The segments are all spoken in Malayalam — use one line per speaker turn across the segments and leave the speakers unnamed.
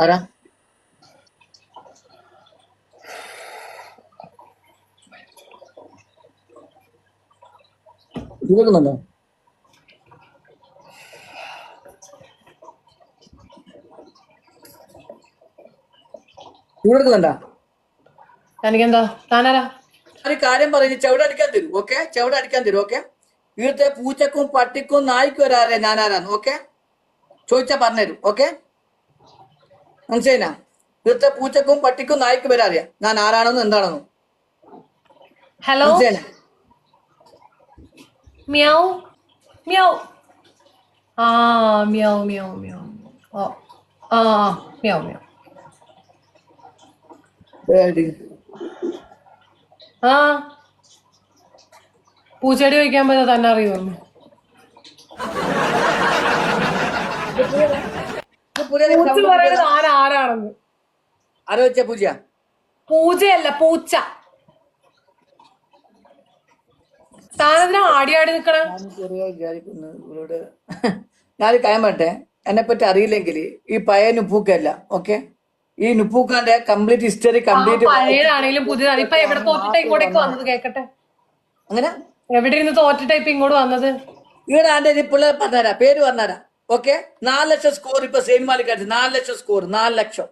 ആരാ കേൾക്കുന്നുണ്ടോ? കേൾക്കുന്നുണ്ടോ
എനിക്കെന്താ താനാരാ?
ഒരു കാര്യം പറഞ്ഞു ചവിട അടിക്കാൻ തരും ഓക്കെ? ചവിട അടിക്കാൻ തരും ഓക്കെ? ഇവിടുത്തെ പൂച്ചക്കും പട്ടിക്കും നായ്ക്കും ഒരാരെ ഞാനാരാന്ന് ഓക്കെ? ചോദിച്ചാ പറഞ്ഞുതരും ഓക്കെ? മനസ്സിലായിനാ ഇവിടുത്തെ പൂച്ചക്കും പട്ടിക്കും നായ്ക്കും വരെ അറിയാം. ഞാൻ ആരാണെന്നും എന്താണെന്നും.
ഹലോ മ്യാവ്? മ്യാവ്? ആ മ്യാവ് മ്യാവ് മ്യാവ്. ഓ ആ മ്യാവ് മ്യാവ്. ആ. പൂച്ചെടി വയ്ക്കാൻ പറ്റാ തന്നെ അറിയുമോ? പൂച്ച പറയുന്നത് ആന ആരാണെന്ന്
ആലോചിച്ച പൂജ?
പൂജയല്ല പൂച്ച. താനെന്തിനാ ആടി ആടി നിക്കണേ?
ഞാൻ വിചാരിക്കുന്നു ഇവരോട് ഞാനൊരു കാര്യം പറട്ടെ എന്നെ പറ്റി അറിയില്ലെങ്കിൽ ഈ പഴയ നുപ്പൂക്കല്ല ഓക്കെ ഈ നുപ്പൂക്കാന്റെ കംപ്ലീറ്റ് ഹിസ്റ്ററി കംപ്ലീറ്റ്
പഴയതാണെങ്കിലും പുതിയതാണ്. ഇപ്പൊ എവിടെ തോറ്റിട്ടാ ഇങ്ങോട്ടേക്ക് വന്നത് കേക്കട്ടെ?
അങ്ങനെ
എവിടെ ഇരുന്ന് തോറ്റ ഇപ്പൊ ഇങ്ങോട്ട് വന്നത്?
ഇവിടെ ആന്റെ പിള്ളേർ പറഞ്ഞാരാ? പേര് പറഞ്ഞുതരാം ഓക്കെ നാല് ലക്ഷം സ്കോർ ഇപ്പൊ സെയിൻമാലി കാട്ടി നാല് ലക്ഷം സ്കോർ നാല് ലക്ഷം.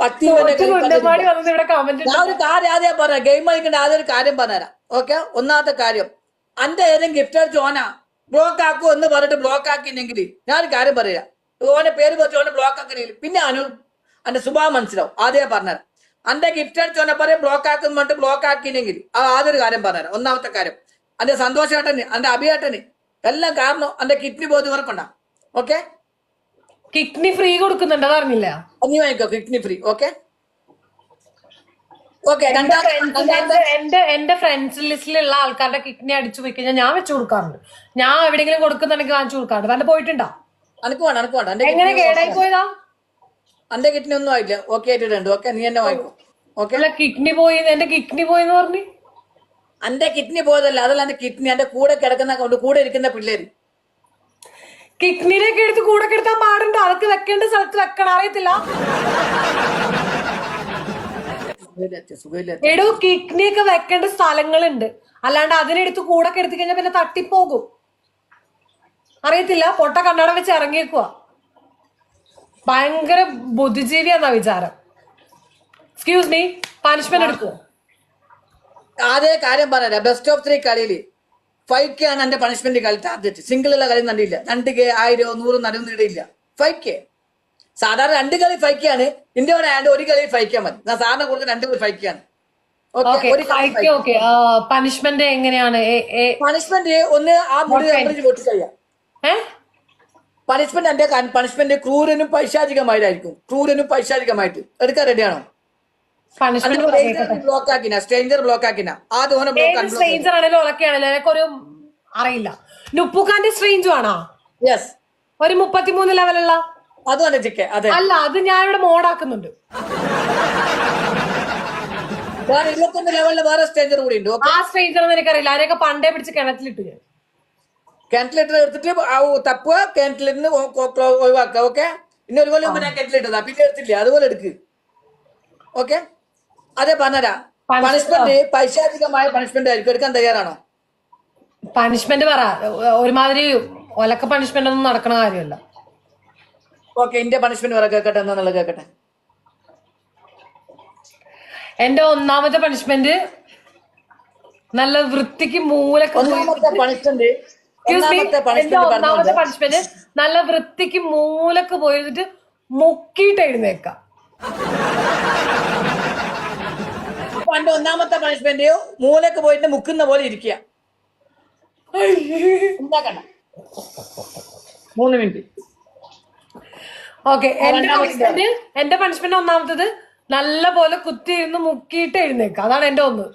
പത്തി
ഞാൻ ഒരു കാര്യം ആദ്യം പറയാം. ഗെയിം കളിക്കേണ്ട ആദ്യം ഒരു കാര്യം പറഞ്ഞുതരാം. ഓക്കെ ഒന്നാമത്തെ കാര്യം. അന്റെ ഏതെങ്കിലും ഗിഫ്റ്റ് അടിച്ച് ഓനാ ബ്ലോക്ക് ആക്കൂ എന്ന് പറഞ്ഞിട്ട് ബ്ലോക്ക് ആക്കിയില്ലെങ്കിൽ ഞാൻ ഒരു കാര്യം പറയാം. ഓനെ പേര് പറ്റി ഓനെ ബ്ലോക്ക് ആക്കണെങ്കിൽ പിന്നെ അനു അന്റെ സ്വഭാവം മനസ്സിലാവും. ആദ്യം പറഞ്ഞുതരാം. അന്റെ ഗിഫ്റ്റ് അടിച്ച് ഓനെ പറയും ബ്ലോക്ക് ആക്കുന്നു പറഞ്ഞിട്ട് ബ്ലോക്ക് ആക്കിയില്ലെങ്കിൽ ആ ആദ്യം ഒരു കാര്യം പറഞ്ഞുതരാം. ഒന്നാമത്തെ കാര്യം. അന്റെ സന്തോഷേട്ടന് അന്റെ അഭിയേട്ടന് എല്ലാം കാരണം എന്റെ കിഡ്നി ബോധി ഉറപ്പണ്ട. ഓക്കെ
കിഡ്നി ഫ്രീ കൊടുക്കുന്നുണ്ട് അതറിഞ്ഞില്ല.
നീ വാങ്ങിക്കോ കിഡ്നി ഫ്രീ ഓക്കെ
എന്റെ എന്റെ ഫ്രണ്ട്സ് ലിസ്റ്റിലുള്ള ആൾക്കാരുടെ കിഡ്നി അടിച്ചു പോയി കഴിഞ്ഞാൽ ഞാൻ വെച്ചു കൊടുക്കാറുണ്ട്. ഞാൻ എവിടെയെങ്കിലും കൊടുക്കുന്നുണ്ടെങ്കിൽ വാങ്ങിച്ചു കൊടുക്കാറുണ്ട്. തന്റെ പോയിട്ടുണ്ടോ?
അനക്ക് വേണ്ട അനക്ക് വേണ്ട.
എങ്ങനെ കേടായി പോയതാ?
എന്റെ കിഡ്നി ഒന്നും ആയില്ല. ഓക്കെ ആയിട്ടുണ്ട് ഓക്കെ നീ എന്നെ വാങ്ങിക്കോ. ഓക്കെ
അല്ല കിഡ്നി പോയി എന്റെ കിഡ്നി പോയി എന്ന് പറഞ്ഞു?
അന്റെ കിഡ്നി പോയതല്ല അതല്ല എന്റെ കിഡ്നി. എന്റെ കൂടെ കിടക്കുന്ന കൊണ്ട് കൂടെ ഇരിക്കുന്ന പിള്ളേര്.
കിഡ്നിയിലേക്ക് എടുത്ത് കൂടെ കിടത്താൻ പാടുണ്ട്? അതൊക്കെ വെക്കേണ്ട സ്ഥലത്ത് വെക്കണം. അറിയത്തില്ല. എടോ കിഡ്നി ഒക്കെ വെക്കേണ്ട സ്ഥലങ്ങളുണ്ട്. അല്ലാണ്ട് അതിനെടുത്ത് കൂടെ കിടത്തി കഴിഞ്ഞാൽ പിന്നെ തട്ടിപ്പോകും. അറിയത്തില്ല? പൊട്ട കണ്ണട വെച്ച് ഇറങ്ങിയേക്കുക ഭയങ്കര ബുദ്ധിജീവി എന്നാ വിചാരം എക്സ്ക്യൂസ് മീ പനിഷ്മെന്റ് എടുക്കുവോ?
അതേ കാര്യം പറയാ ബെസ്റ്റ് ഓഫ് ത്രീ കളിയിൽ ഫൈവ് കെ ആണ് എന്റെ പണിഷ്മെന്റ് കളി ടാർഗറ്റ് സിംഗിൾ ഉള്ള കളി നടിയില്ല രണ്ട് കെ ആയിരോ നൂറ് നടുവ് നേടിയില്ല ഫൈവ് കെ സാധാരണ രണ്ട് കളി ഫൈവ് കെ ആണ്. ഇന്ത്യയുടെ ആണ്ട് ഒരു കളി ഫൈവ് കെ മതി. ഞാൻ സാറിനെ കൊടുക്കുന്ന രണ്ട് കളി ഫൈവ് കെ ആണ്.
പനിഷ്മെന്റ് എങ്ങനെയാണ്?
പണിഷ്മെന്റ് ഒന്ന് ആ മുടി പൊട്ടിക്കഴിയാം? പണിഷ്മെന്റ് എന്റെ പണിഷ്മെന്റ് ക്രൂരനും പൈശാചികമായിട്ടായിരിക്കും. ക്രൂരനും പൈശാചികമായിട്ട്. എടുക്കാൻ റെഡിയാണോ
പണിഷ്മെന്റ്
ബ്ലോക്ക് ആക്കിന സ്ട്രേഞ്ചർ ബ്ലോക്ക് ആക്കിന. ആദ്യം ഓനെ ബ്ലോക്ക്
സ്ട്രേഞ്ചർ ആണല്ലോ എനിക്കൊരു അറിയില്ല. നുപ്പുഖാന്റെ സ്ട്രേഞ്ചും ആണോ?
യെസ്
ഒരു മുപ്പത്തിമൂന്ന് ലെവലുള്ള
അതും ചിക്കെ അതെ.
അല്ല അത് ഞാൻ ഇവിടെ മോഡാക്കുന്നുണ്ട്
വേറെ ഇരുപത്തൊന്ന് ലെവലിൽ വേറെ സ്ട്രേഞ്ചർ കൂടി ഉണ്ട് ഓക്കെ
ആ സ്ട്രേഞ്ചർ എനിക്കറിയില്ല. പണ്ടേ പിടിച്ച് കിണറ്റിലിട്ട് ഞാൻ.
കിണറ്റിലിട്ട് എടുത്തിട്ട് തപ്പുക കിണറ്റിലിരുന്ന് ഒഴിവാക്കുക ഓക്കെ ഇനി ഒരു കൊല്ലം ഞാൻ കിണറ്റിലിട്ടതാ പിന്നെ എടുത്തില്ല അതുപോലെ എടുക്ക്. ഓക്കെ അതെ പറഞ്ഞരാ. പണിഷ്മെന്റ് പൈശാചികമായ പണിഷ്മെന്റ് ആയിരിക്കും. എടുക്കാൻ തയ്യാറാണോ?
പണിഷ്മെന്റ് പറ. ഒരുമാതിരി ഒലക്ക പണിഷ്മെന്റ് ഒന്നും നടക്കണ കാര്യമല്ല.
ഓക്കെ എന്റെ പണിഷ്മെന്റ് പറ. കേൾക്കട്ടെ എന്നുള്ളത് കേക്കട്ടെ.
എന്റെ ഒന്നാമത്തെ പണിഷ്മെന്റ് നല്ല വൃത്തിക്ക് മൂലക്ക്
ഒന്നാമത്തെ പണിഷ്മെന്റ് ഒന്നാമത്തെ പണിഷ്മെന്റ്
പണിഷ്മെന്റ് നല്ല വൃത്തിക്ക് മൂലക്ക് പോയിട്ട് മുക്കിയിട്ട് എഴുന്നേക്കാം.
പണ്ട് ഒന്നാമത്തെ പണിഷ്മെന്റ് മൂലക്ക് പോയിട്ട് മുക്കുന്ന പോലെ ഇരിക്കുക. ഉണ്ടാക്കണ്ട മൂന്ന് മിനിറ്റ്
ഓക്കെ എന്റെ പണിഷ്മെന്റ് എന്റെ പണിഷ്മെന്റ് ഒന്നാമത്തത് നല്ല പോലെ കുത്തി കുത്തിയിരുന്ന് മുക്കിയിട്ട് എഴുന്നേക്ക. അതാണ് എന്റെ ഒന്ന്.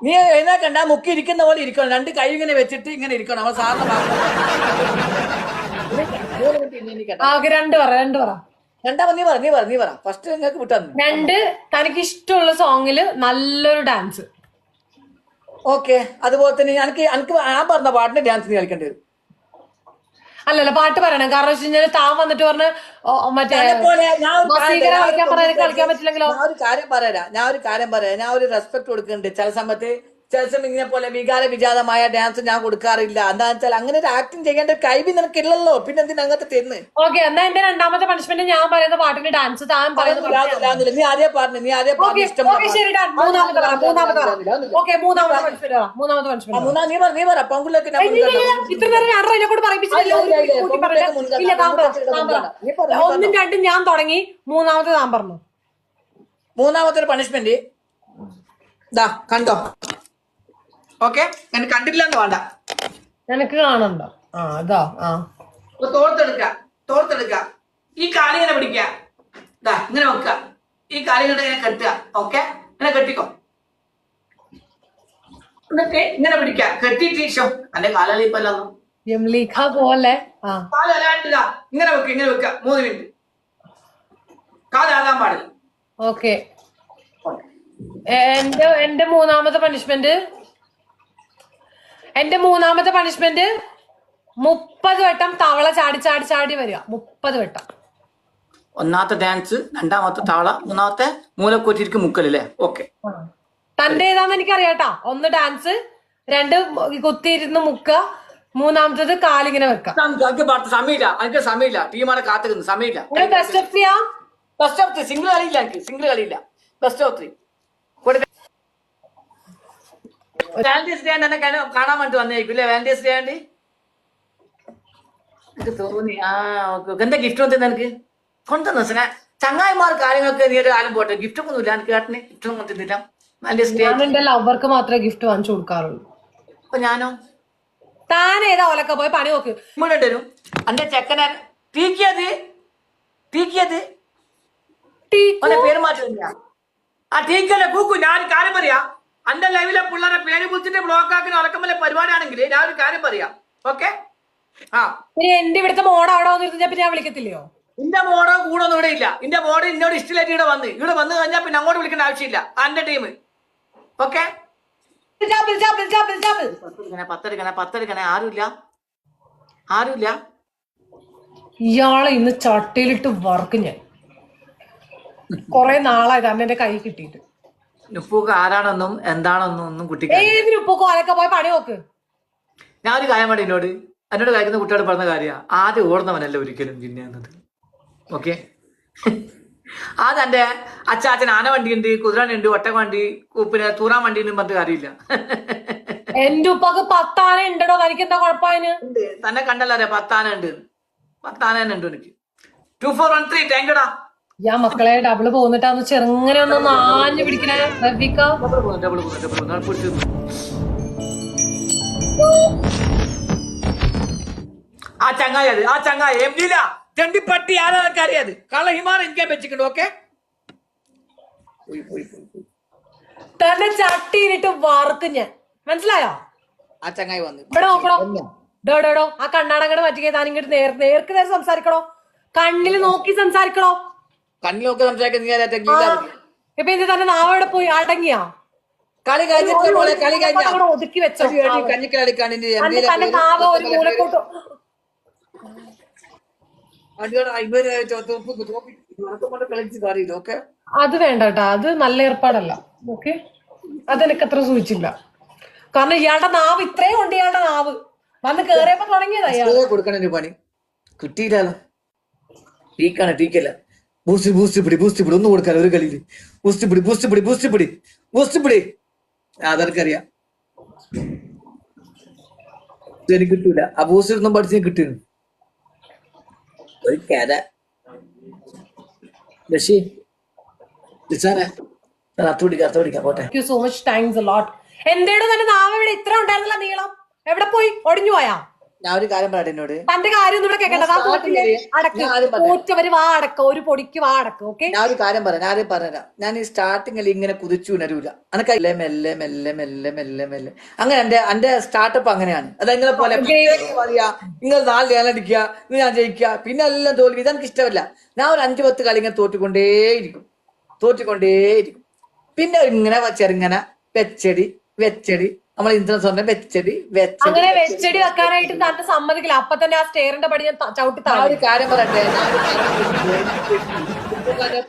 നീ എഴുന്നേക്കണ്ട മുക്കി ഇരിക്കുന്ന പോലെ ഇരിക്കണം. രണ്ട് കൈ ഇങ്ങനെ വെച്ചിട്ട് ഇങ്ങനെ ഇരിക്കണം. അവ സാറിന്
രണ്ട് പറ രണ്ട് പറ.
രണ്ടാമത് നീ പറ നീ പറ നീ പറ. ഫസ്റ്റ് നിങ്ങൾക്ക് വിട്ടു
രണ്ട് തനിക്ക് ഇഷ്ടമുള്ള സോങ്ങിൽ നല്ലൊരു ഡാൻസ്
ഓക്കെ അതുപോലെ തന്നെ എനിക്ക് എനിക്ക് ആ പറഞ്ഞ പാട്ടിന് ഡാൻസ് നീ കളിക്കേണ്ടി വരും.
അല്ലല്ല പാട്ട് പറയണം. കാരണം വെച്ച് കഴിഞ്ഞാൽ താൻ വന്നിട്ട് പറഞ്ഞ മറ്റേ കളിക്കാൻ പറ്റില്ലെങ്കിലോ?
ഞാൻ ഒരു കാര്യം പറയാ ഞാൻ ഒരു കാര്യം പറയാം. ഞാൻ ഒരു റെസ്പെക്ട് കൊടുക്കുന്നുണ്ട്. ചില സമയത്ത് ചില സമയം ഇങ്ങനെ പോലെ വികാര വിജാതമായ ഡാൻസ് ഞാൻ കൊടുക്കാറില്ല. എന്താ വെച്ചാൽ അങ്ങനെ ഒരു ആക്ടിങ് ചെയ്യേണ്ട ഒരു കഴിവ് നിനക്കില്ലല്ലോ. പിന്നെ എന്തിനാ അങ്ങനത്തെ തരുന്ന്?
ഓക്കെ എന്നാ എന്റെ രണ്ടാമത്തെ പണിഷ്മെന്റ് ഞാൻ പറയുന്ന പാട്ടിന് ഡാൻസ് താൻ പറയുന്നില്ല
നീ ആദ്യ പാടിന് നീ ആദ്യം
ഓക്കെ
ഇഷ്ടം
ഓക്കെ ശരി ഡാൻ മൂന്നാമത്തെ മൂന്നാമത്തെ പറ ഓക്കെ മൂന്നാമത്തെ പണിഷ്മെന്റ് മൂന്നാമത്തെ പണിഷ്മെന്റ്
മൂന്നാ നീ പറ നീ പറ. മുൻഗണന
ഇത്ര നേരം ഞാൻ എന്നെ കൂടെ പറയിപ്പിച്ചില്ല ഒന്നും രണ്ടും ഞാൻ തുടങ്ങി. മൂന്നാമത്തെ താൻ പറഞ്ഞു.
മൂന്നാമത്തെ ഒരു പണിഷ്മെന്റ് ദാ കണ്ടോ? ഓക്കെ ഞാൻ കണ്ടില്ല എന്ന് വേണ്ട.
നിനക്ക് കാണണ്ട? ആ അതാ ആ.
തോർത്തെടുക്ക തോർത്തെടുക്ക. ഈ കാലി ഇങ്ങനെ പിടിക്കുക ദാ ഇങ്ങനെ വെക്കുക ഈ കാലി ഇങ്ങനെ ഇങ്ങനെ കെട്ടുക. ഓക്കെ ഇങ്ങനെ കെട്ടിക്കോ. എന്നിട്ട് ഇങ്ങനെ പിടിക്കുക കെട്ടിയിട്ട് ശേഷം അല്ലെ കാലളി ഇപ്പൊ അല്ലാന്നോ?
യംലീഖ പോലെ. ആ.
കാൽ അലാണ്ടില്ല ഇങ്ങനെ വെക്ക ഇങ്ങനെ വെക്ക. മൂന്ന് മിനിറ്റ്. കാലാകാൻ പാടില്ല.
ഓക്കെ എന്റെ എന്റെ മൂന്നാമത്തെ പണിഷ്മെന്റ് എന്റെ മൂന്നാമത്തെ പണിഷ്മെന്റ് മുപ്പത് വട്ടം തവള ചാടി ചാടി ചാടി വരിക. മുപ്പത് വട്ടം.
ഒന്നാമത്തെ ഡാൻസ് രണ്ടാമത്തെ താള മൂന്നാമത്തെ മൂലക്കൂറ്റിരിക്ക് മുക്കലല്ലേ ഓക്കെ.
തന്റെ ഏതാന്ന് എനിക്കറിയാട്ടാ. ഒന്ന് ഡാൻസ് രണ്ട് കുത്തിയിരുന്ന് മുക്ക മൂന്നാമത്തത് കാലിങ്ങനെ വെക്കാം.
എനിക്ക് സമയമില്ല. എനിക്ക് സമയമില്ല. ടീമാണ് കാത്തുക്കുന്നത് സമയമില്ല.
ബെസ്റ്റ് ഓഫ് ചെയ്യാ
ബെസ്റ്റ് ഓഫ് ത്രീ സിംഗിൾ കളിയില്ല എനിക്ക് സിംഗിൾ കളിയില്ല. Best of three Valentine's day എന്നെ കാണാൻ- വേണ്ടി വന്നേക്കും ഇല്ലേ വാലന്റൈൻസ് ഡേ വേണ്ടി എനിക്ക് തോന്നി. ആ ഓക്കെ എന്താ ഗിഫ്റ്റ് വന്നത് എനിക്ക് കൊണ്ടുവന്നു സിന. ചങ്ങായിമാർ കാര്യങ്ങളൊക്കെ നീ ഒരു കാലം പോട്ടെ. ഗിഫ്റ്റ് ഒന്നും ഇല്ല. എനിക്ക് കേട്ടിന് ഗിഫ്റ്റ് ഒന്നും കൊണ്ടുവന്നില്ല വാലന്റൈൻസ് ഡേ
ഞാൻ എന്റെ ലവർക്ക് മാത്രമേ ഗിഫ്റ്റ് വാങ്ങിച്ചു കൊടുക്കാറുള്ളൂ.
അപ്പൊ ഞാനോ?
താൻ ഏതാ ഓലക്ക പോയി പണി നോക്ക്.
ഇങ്ങോട്ട് വരും. എന്റെ ചെക്കനെ തീക്കിയത് തീക്കിയത് പേര് മാറ്റി ആ തീക്കല്ലേ കൂക്കു. ഞാൻ കാര്യം പറയാ. അന്റെ ലൈവിലെ പിള്ളേരെ പേര് വിളിച്ചിട്ട് ബ്ലോക്ക് ആക്കുന്ന ഉറക്കമല്ല പരിപാടിയാണെങ്കിൽ ഞാൻ ഒരു കാര്യം പറയാം. ഓക്കെ ആ.
എന്റെ ഇവിടുത്തെ മോഡ് അവിടെ വന്നിരുന്ന പിന്നെ ഞാൻ വിളിക്കത്തില്ലയോ?
ഇന്റെ മോഡോ കൂടൊന്നും ഇവിടെ ഇല്ല. ഇന്റെ മോഡ് ഇന്നോട് ഇഷ്ടമായിട്ട് ഇവിടെ വന്ന്. ഇവിടെ വന്നു കഴിഞ്ഞാൽ പിന്നെ അങ്ങോട്ട് വിളിക്കേണ്ട ആവശ്യമില്ല. അന്റെ ടീം ഓക്കെ പത്തെടുക്കണേ പത്തെടുക്കണേ ആരുമില്ല? ആരുമില്ല?
ഇയാളെ ഇന്ന് ചട്ടയിലിട്ട് വർക്ക് ഞാൻ. കൊറേ നാളായത് അന്നെ കൈ കിട്ടിയിട്ട്.
നുപ്പൂക്ക് ആരാണെന്നും എന്താണെന്നും ഒന്നും കുട്ടിക്ക്
ഏതിന് പോയി പണി നോക്ക്?
ഞാൻ ഒരു കാര്യം വേണ്ട എന്നോട് എന്നോട് കഴിക്കുന്ന കുട്ടിയോട് പറഞ്ഞ കാര്യമാണ് ആദ്യം ഓടുന്നവനല്ല ഒരിക്കലും പിന്നെ എന്നത് ഓക്കെ? ആ തന്റെ അച്ചാച്ചൻ ആന വണ്ടിയുണ്ട് ഉണ്ട് ഒട്ടക വണ്ടി പിന്നെ തൂറാൻ വണ്ടി ഉണ്ട് പറഞ്ഞിട്ട് കാര്യമില്ല.
എന്റെ ഉപ്പക്ക് പത്താന ഉണ്ടോ തനിക്ക് എന്താ
ഉണ്ട്. തന്നെ കണ്ടല്ലോ പത്താന ഉണ്ട്. പത്താന തന്നെ ഉണ്ട് എനിക്ക്. ടു ഫോർ വൺ ത്രീ താങ്ക്യൂടാ
ഞാൻ മക്കളെ ഡബിൾ പോന്നിട്ടാന്ന് ചെറുങ്ങനെ ഒന്ന് നാഞ്ഞ് പിടിക്കണേ? റബിക്ക
ആ ചങ്ങായി അത് ആ ചങ്ങായി. എം ജിയില ചെണ്ടിപ്പട്ടി ആരാധനക്ക് അറിയാത് കള്ള ഹിമാലയ എനിക്ക് വെച്ചിട്ടുണ്ട് ഓക്കെ?
തന്നെ ചട്ടിയിലിട്ട് ഞാൻ. മനസ്സിലായോ?
ആ ചങ്ങായി വന്നു.
ഇവിടെ നോക്കണോ? ഡോ ഡോ ഡോ. ആ കണ്ണാടങ്ങടെ മാറ്റി താൻ ഇങ്ങോട്ട് നേർ നേർക്ക് നേരെ സംസാരിക്കണോ? കണ്ണിൽ നോക്കി സംസാരിക്കണോ?
കണ്ണിലൊക്കെ നീ
ഇപ്പൊ ഇത് തന്നെ പോയി അടങ്ങിയാ?
കളി കഴിഞ്ഞിട്ട് പോലെ കളി കഴിഞ്ഞ?
ഒതുക്കി വെച്ചോ
കഞ്ഞിക്കളി കണ്ണിന്റെ
അത് വേണ്ട കേട്ടോ അത് നല്ല ഏർപ്പാടല്ല. ഓക്കെ? അതെനിക്ക് അത്ര സൂചിച്ചില്ല. കാരണം ഇയാളുടെ നാവ് ഇത്രയും ഉണ്ട് ഇയാളുടെ നാവ്. വന്ന് കേറിയപ്പോ തുടങ്ങിയതാ ഇയാൾ
കൊടുക്കണ പണി. കിട്ടിയില്ലല്ലോ. ടീക്കാണ് ടീക്കല്ല. ബൂസ്റ്റ് ബൂസ്റ്റ് പിടി ബൂസ്റ്റ് പിടി. ഒന്നും കൊടുക്കാൻ ഒരു കളിയിൽ ബൂസ്റ്റ് പിടി ബൂസ്റ്റ് പിടി ബൂസ്റ്റ് പിടി. ബൂസ്റ്റ് പിടി. അതെനിക്കറിയാം. എനിക്ക് കിട്ടൂല. ആ ബൂസ്റ്റ് ഒന്നും പഠിച്ച് കിട്ടുന്നു ഒരു
തന്നെ നാവ് ഇവിടെ ഇത്ര ഉണ്ടായിരുന്നില്ല നീളം. എവിടെ പോയി? ഒടിഞ്ഞു പോയാ?
ഞാൻ ഒരു കാര്യം പറയട്ടെ എന്നോട്?
തന്റെ കാര്യം ഇവിടെ കേൾക്കണ്ട.
പറയാം.
വാ അടക്ക. ഒരു പൊടിക്ക് വാ അടക്ക ഓക്കെ?
ഞാൻ ഒരു കാര്യം പറയാം. ഞാൻ പറഞ്ഞുതരാം ഞാൻ ഈ സ്റ്റാർട്ടിങ്ങിൽ ഇങ്ങനെ കുതിച്ചു ഉണരൂല. അനക്കല്ലേ മെല്ലെ മെല്ലെ മെല്ലെ മെല്ലെ മെല്ലെ അങ്ങനെ എന്റെ എന്റെ സ്റ്റാർട്ടപ്പ് അങ്ങനെയാണ്. അത് നിങ്ങളെ പോലെ പറയാ നിങ്ങൾ നാല് ലേലടിക്കുക നിങ്ങൾ ഞാൻ ജയിക്കുക പിന്നെ എല്ലാം തോൽവി. ഇതെനിക്ക് ഇഷ്ടമല്ല. ഞാൻ ഒരു അഞ്ചു പത്ത് കളി ഇങ്ങനെ തോറ്റുകൊണ്ടേയിരിക്കും തോറ്റുകൊണ്ടേയിരിക്കും പിന്നെ ഇങ്ങനെ ചെറുങ്ങനെ വെച്ചടി വെച്ചടി നമ്മൾ ഇന്ദ്ര സ്വർണം വെച്ചടി വെച്ച
അങ്ങനെ വെച്ചടി വെക്കാനായിട്ട് സാറിന് സമ്മതിക്കില്ല. അപ്പൊ തന്നെ ആ സ്റ്റെയറിന്റെ പടി ഞാൻ ചവിട്ടി താഴെ.
ഒരു കാര്യം പറയട്ടെ?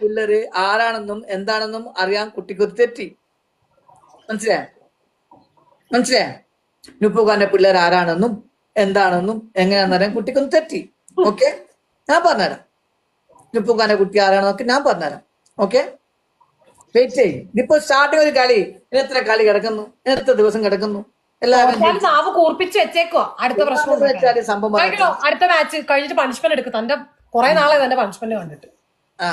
പിള്ളേര് ആരാണെന്നും എന്താണെന്നും അറിയാൻ കുട്ടിക്ക് ഒരു തെറ്റി. മനസ്സിലായ? മനസ്സിലായ? നുപ്പുഖാന്റെ പിള്ളേർ ആരാണെന്നും എന്താണെന്നും എങ്ങനെയാണെന്ന് അറിയാൻ കുട്ടിക്കൊന്ന് തെറ്റി. ഓക്കെ? ഞാൻ പറഞ്ഞുതരാം. നുപ്പുഖാന്റെ കുട്ടി ആരാണെന്നൊക്കെ ഞാൻ പറഞ്ഞുതരാം. ഓക്കെ? വെയിറ്റ് ചെയ്യും ഇതിപ്പോ സ്റ്റാർട്ടിങ് ഒരു കളി. ഇനി എത്ര കളി കിടക്കുന്നു? ഇനി എത്ര ദിവസം കിടക്കുന്നു? എല്ലാവരും
നാവ് കൂർപ്പിച്ച് അടുത്ത പ്രശ്നം
സംഭവം
അടുത്ത മാച്ച് കഴിഞ്ഞിട്ട് പണിഷ്മെന്റ് എടുക്കും. തന്റെ കുറെ നാളെ തന്റെ പണിഷ്മെന്റ് കണ്ടിട്ട്.
ആ.